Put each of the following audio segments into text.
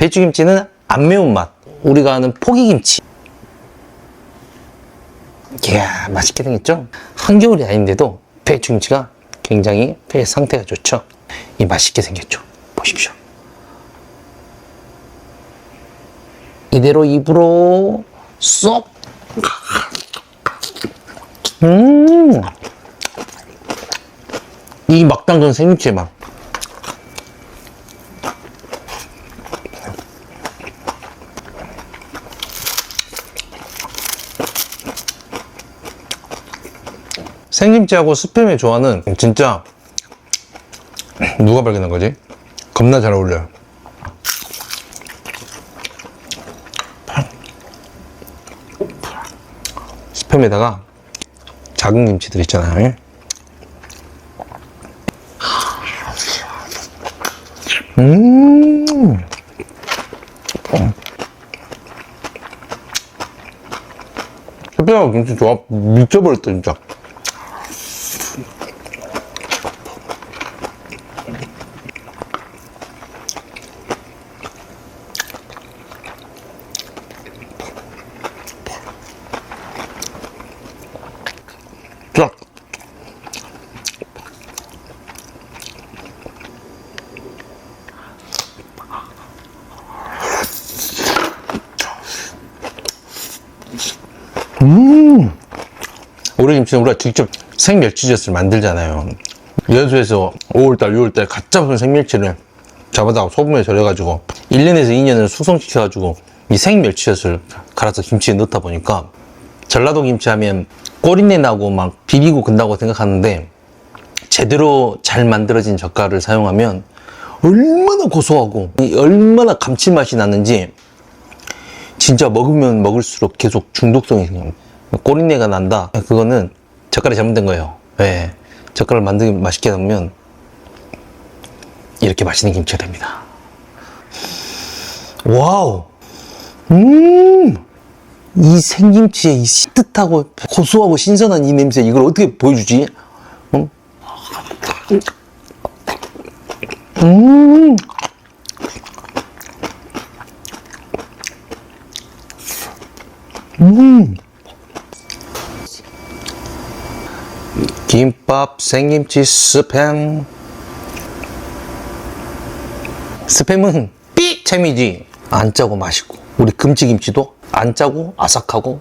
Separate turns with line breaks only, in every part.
배추김치는 안 매운맛. 우리가 아는 포기김치. 이야, 맛있게 생겼죠? 한겨울이 아닌데도 배추김치가 굉장히 배 상태가 좋죠? 이 맛있게 생겼죠? 보십시오. 이대로 입으로 쏙! 음! 이막 담근 생김치의 맛. 생김치하고 스팸의 조화는 진짜 누가 발견한 거지? 겁나 잘 어울려요. 스팸에다가 작은 김치들 있잖아요. 음. 스팸하고 김치 조합 미쳐버렸다 진짜. 음. 오래김치는 우리가 직접 생멸치젓을 만들잖아요. 연수에서 5월달, 6월달 갓 잡은 생멸치를 잡아다가 소금에 절여가지고 1년에서 2년을 숙성시켜가지고 이 생멸치젓을 갈아서 김치에 넣다 보니까 전라도 김치 하면 꼬린내 나고 막 비리고 근다고 생각하는데 제대로 잘 만들어진 젓갈을 사용하면 얼마나 고소하고 이 얼마나 감칠맛이 나는지 진짜 먹으면 먹을수록 계속 중독성이 생겨요. 꼬린내가 난다. 그거는 젓갈이 잘못된 거예요. 예. 젓갈을 만들기 맛있게 하면 이렇게 맛있는 김치가 됩니다. 와우. 음. 이 생김치의 이 씨뜻하고 고소하고 신선한 이 냄새 이걸 어떻게 보여주지? 응? 음. 음. 김밥, 생김치, 스팸. 스팸은 삐! 재미지. 안 짜고 맛있고. 우리 금치김치도 안 짜고 아삭하고.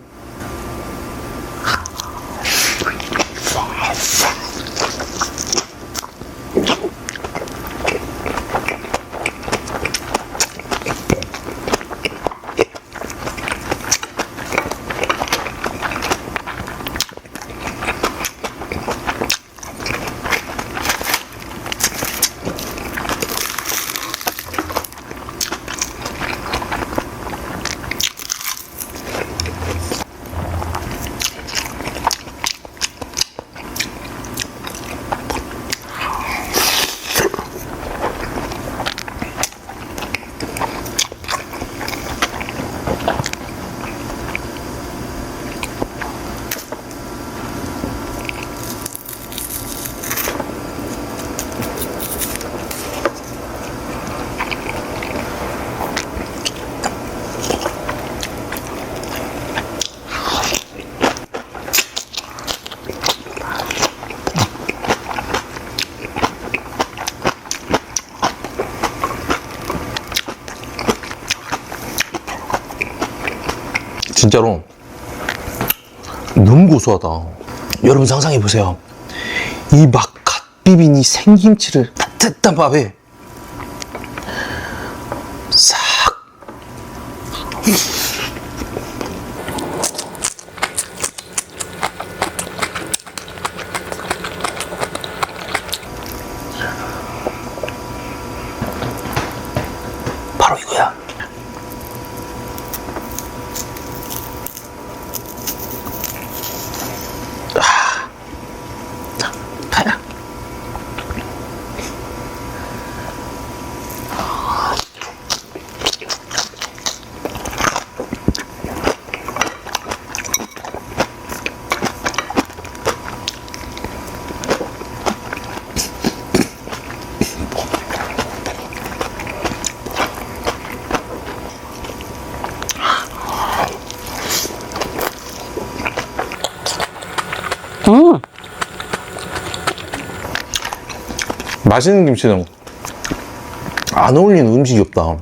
진짜로 너무 고소하다. 여러분 상상해 보세요. 이 막 갓 비빈 이 생김치를 따뜻한 밥에 싹 음. 맛있는 김치는 안 어울리는 음식이 없다.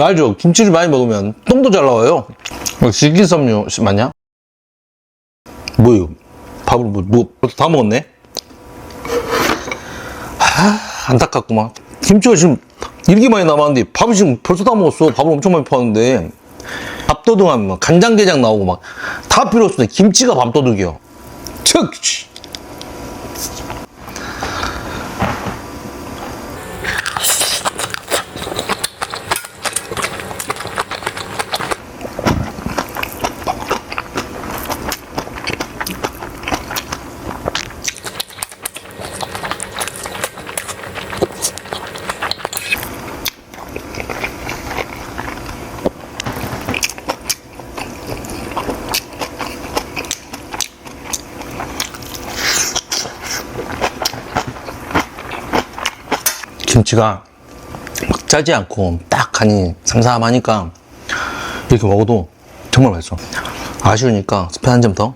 알죠? 김치를 많이 먹으면 똥도 잘 나와요. 식이섬유 맞냐? 뭐요? 밥을 뭐, 뭐 다 먹었네? 하, 안타깝구만. 김치가 지금 이렇게 많이 남았는데 밥이 지금 벌써 다 먹었어. 밥을 엄청 많이 퍼왔는데 밥도둑 하면 막 간장게장 나오고 막 다 필요 없어. 김치가 밥도둑이요. 척! 김치가 막 짜지 않고 딱 간이 상삼하니까 이렇게 먹어도 정말 맛있어. 아쉬우니까 스프 한점 더.